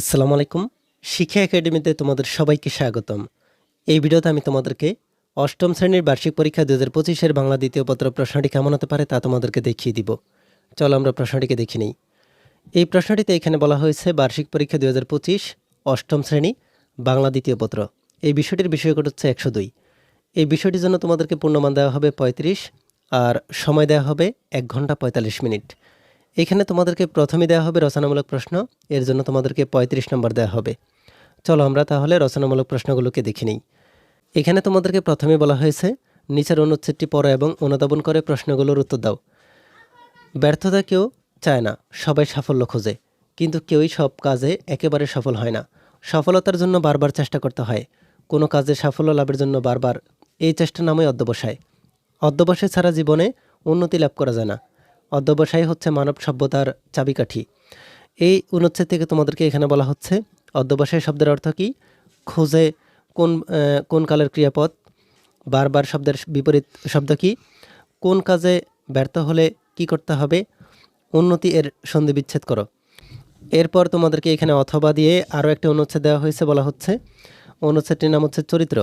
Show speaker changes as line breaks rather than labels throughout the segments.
আসসালামু আলাইকুম। শিক্ষা একাডেমিতে তোমাদের সবাইকে স্বাগতম। এই ভিডিওতে আমি তোমাদেরকে অষ্টম শ্রেণির বার্ষিক পরীক্ষা দু হাজার পঁচিশের বাংলা দ্বিতীয় পত্র প্রশ্নটি কেমন হতে পারে তা তোমাদেরকে দেখিয়ে দিব। চলো আমরা প্রশ্নটিকে দেখি নিই। এই প্রশ্নটিতে এখানে বলা হয়েছে বার্ষিক পরীক্ষা দু হাজার পঁচিশ, অষ্টম শ্রেণি, বাংলা দ্বিতীয় পত্র। এই বিষয়টির বিষয়কট হচ্ছে একশো দুই। এই বিষয়টির জন্য তোমাদেরকে পূর্ণমান দেওয়া হবে পঁয়ত্রিশ আর সময় দেওয়া হবে এক ঘণ্টা পঁয়তাল্লিশ মিনিট। এখানে তোমাদেরকে প্রথমে দেওয়া হবে রচনামূলক প্রশ্ন, এর জন্য তোমাদেরকে পঁয়ত্রিশ নম্বর দেওয়া হবে। চলো আমরা তাহলে রচনামূলক প্রশ্নগুলোকে দেখে নিই। এখানে তোমাদেরকে প্রথমে বলা হয়েছে, নিচের অনুচ্ছেদটি পড়ো এবং অনুধাবন করে প্রশ্নগুলোর উত্তর দাও। ব্যর্থতা কেউ চায় না, সবাই সাফল্য খোঁজে। কিন্তু কেউই সব কাজে একেবারে সফল হয় না। সফলতার জন্য বারবার চেষ্টা করতে হয়। কোনো কাজে সাফল্য লাভের জন্য বারবার এই চেষ্টা নামে অধ্যবসায়। অধ্যবসায় ছাড়া জীবনে উন্নতি লাভ করা যায় না। অধ্যবসায় হচ্ছে মানব সভ্যতার চাবিকাঠি। এই অনুচ্ছেদ থেকে তোমাদেরকে এখানে বলা হচ্ছে, অধ্যবসায় শব্দের অর্থ কী? খোঁজে কোন কোন কালের ক্রিয়াপদ? বারবার শব্দের বিপরীত শব্দ কি? কোন কাজে ব্যর্থ হলে কি করতে হবে? উন্নতি এর সন্ধি বিচ্ছেদ করো। এরপর তোমাদেরকে এখানে অথবা দিয়ে আরও একটা অনুচ্ছেদ দেওয়া হয়েছে, বলা হচ্ছে, অনুচ্ছেদটির নাম হচ্ছে চরিত্র।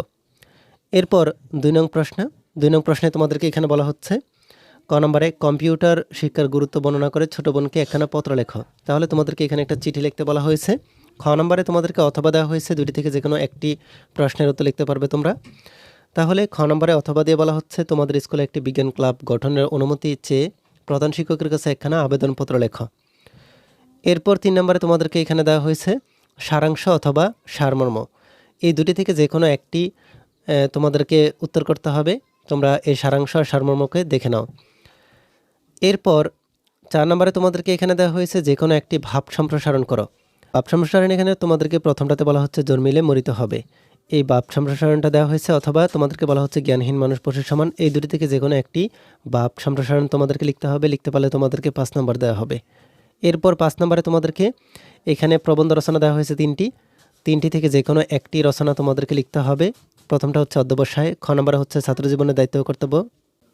এরপর দুই নং প্রশ্ন। দুই নং প্রশ্নে তোমাদেরকে এখানে বলা হচ্ছে ক নম্বরে, কম্পিউটার শিক্ষার গুরুত্ব বর্ণনা করে ছোট বোনকে একখানা পত্র লেখো। তাহলে তোমাদেরকে এখানে একটা চিঠি লিখতে বলা হয়েছে। খ নম্বরে তোমাদেরকে অথবা দেওয়া হয়েছে দুটি থেকে যে কোনো একটি প্রশ্নের উত্তর লিখতে পারবে তোমরা। তাহলে খ নম্বরে অথবা দিয়ে বলা হচ্ছে, তোমাদের স্কুলে একটি বিজ্ঞান ক্লাব গঠনের অনুমতি চেয়ে প্রধান শিক্ষকের কাছে একখানা আবেদনপত্র লেখো। এরপর তিন নম্বরে তোমাদেরকে এখানে দেওয়া হয়েছে, সারাংশ অথবা সারমর্ম। এই দুটি থেকে যে কোনো একটি তোমাদেরকে উত্তর করতে হবে। তোমরা এই সারাংশ আর সারমর্মকে দেখে নাও। এরপর চার নম্বরে তোমাদেরকে এখানে দেওয়া হয়েছে যে কোনো একটি ভাব সম্প্রসারণ করো। ভাব সম্প্রসারণ এখানে তোমাদেরকে প্রথমটাতে বলা হচ্ছে জন্মিলে মরিত হবে। এই ভাব সম্প্রসারণটা দেওয়া হয়েছে অথবা তোমাদেরকে বলা হচ্ছে জ্ঞানহীন মানুষ পশুর সমান। এই দুটি থেকে যে কোনো একটি ভাব সম্প্রসারণ তোমাদেরকে লিখতে হবে। লিখতে পারলে তোমাদেরকে পাঁচ নম্বর দেওয়া হবে। এরপর পাঁচ নম্বরে তোমাদেরকে এখানে প্রবন্ধ রচনা দেওয়া হয়েছে তিনটি। তিনটি থেকে যে কোনো একটি রচনা তোমাদেরকে লিখতে হবে। প্রথমটা হচ্ছে অধ্যবসায়, খ নম্বরে হচ্ছে ছাত্রজীবনের দায়িত্ব কর্তব্য।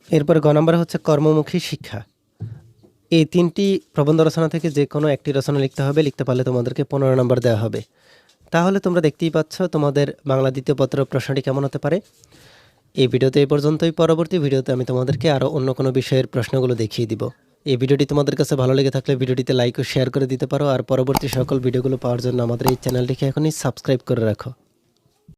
এরপর গ নম্বরে হচ্ছে কর্মমুখী শিক্ষা। এই তিনটি প্রবন্ধ রচনা থেকে যে কোনো একটি রচনা লিখতে হবে, লিখতে পারলে তোমাদেরকে পনেরো নম্বর দেওয়া হবে। তাহলে তোমরা দেখতেই পাচ্ছ তোমাদের বাংলা দ্বিতীয় পত্র প্রশ্নটি কেমন হতে পারে। এই ভিডিওতে এই পর্যন্তই। পরবর্তী ভিডিওতে আমি তোমাদেরকে আরও অন্য কোনো বিষয়ের প্রশ্নগুলো দেখিয়ে দিব। এই ভিডিওটি তোমাদের কাছে ভালো লেগে থাকলে ভিডিওটিতে লাইক ও শেয়ার করে দিতে পারো। আর পরবর্তী সকল ভিডিওগুলো পাওয়ার জন্য আমাদের এই চ্যানেলটিকে এখনই সাবস্ক্রাইব করে রাখো।